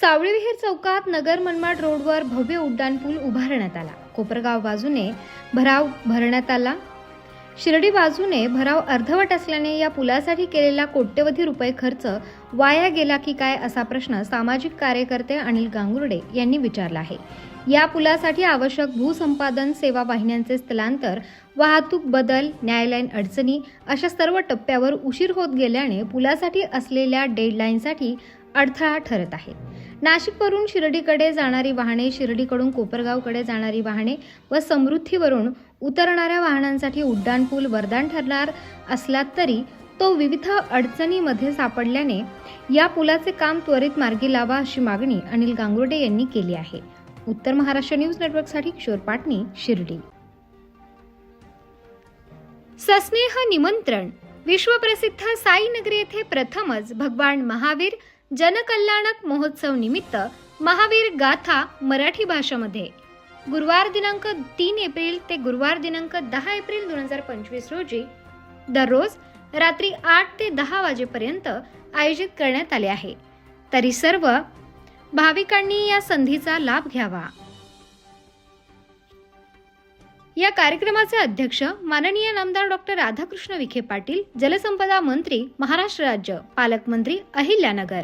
सावळी विहीर चौकात नगर मनमाड रोडवर भव्य उड्डाणपूल उभारण्यात आला. कोपरगाव बाजूने भराव भरण्यात आला. शिर्डी बाजूने भराव अर्धवट असल्याने या पुलासाठी केलेला कोट्यवधी रुपये खर्च वाया गेला की काय असा प्रश्न सामाजिक कार्यकर्ते अनिल गांगुर्डे यांनी विचारला आहे. या पुलासाठी आवश्यक भूसंपादन सेवा वाहिन्यांचे स्थलांतर वाहतूक बदल न्यायालयीन अडचणी अशा सर्व टप्प्यावर उशीर होत गेल्याने पुलासाठी असलेल्या डेडलाईनसाठी अडथळा ठरत आहे. नाशिकवरून शिर्डीकडे जाणारी वाहने शिर्डीकडून कोपरगावकडे जाणारी वाहने व समृद्धीवरून उतरणाऱ्या वाहनांसाठी उड्डाणपूल वरदान ठरणार असला तरी तो विविध अडचणीमध्ये सापडल्याने या पुलाचे काम त्वरित मार्गी लावा अशी मागणी अनिल गांगुर्डे यांनी केली आहे. उत्तर महाराष्ट्र न्यूज नेटवर्कसाठी किशोर पाटणी शिर्डी. सस्नेह निमंत्रण विश्वप्रसिद्ध साईनगरी येथे प्रथमच भगवान महावीर जनकल्याणक महोत्सव निमित्त महावीर गाथा मराठी भाषेमध्ये. गुरुवार दिनांक तीन एप्रिल ते गुरुवार दिनांक दहा एप्रिल दोन हजार पंचवीस रोजी दररोज रात्री आठ ते दहा वाजेपर्यंत आयोजित करण्यात आले आहे. तरी सर्व भाविकांनी या संधीचा लाभ घ्यावा. या कार्यक्रमाचे अध्यक्ष माननीय नामदार डॉक्टर राधाकृष्ण विखे पाटील जलसंपदा मंत्री महाराष्ट्र राज्य पालकमंत्री अहिल्यानगर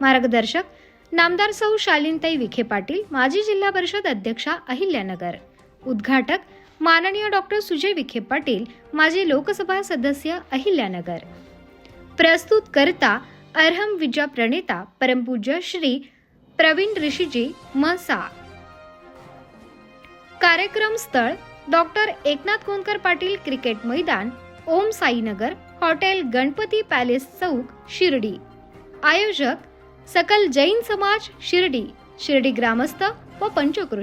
मार्गदर्शक नामदार सौ शालिनताई विखे पाटील माजी जिल्हा परिषद अध्यक्षा अहिल्यानगर. उद्घाटक माननीय डॉक्टर सुजय विखे पाटील माजी लोकसभा सदस्य अहिल्यानगर. प्रस्तुत करता अर्हम विजा प्रणेता परमपूज्य श्री प्रवीण ऋषीजी मसा कार्यक्रम स्थळ डॉक्टर एकनाथ कोणकर पाटील क्रिकेट मैदान ओम साईनगर हॉटेल गणपती पॅलेस चौक शिर्डी. आयोजक सकल जैन समाज शिर्डी शिर्डी ग्रामस्थ व पंचकृष्ण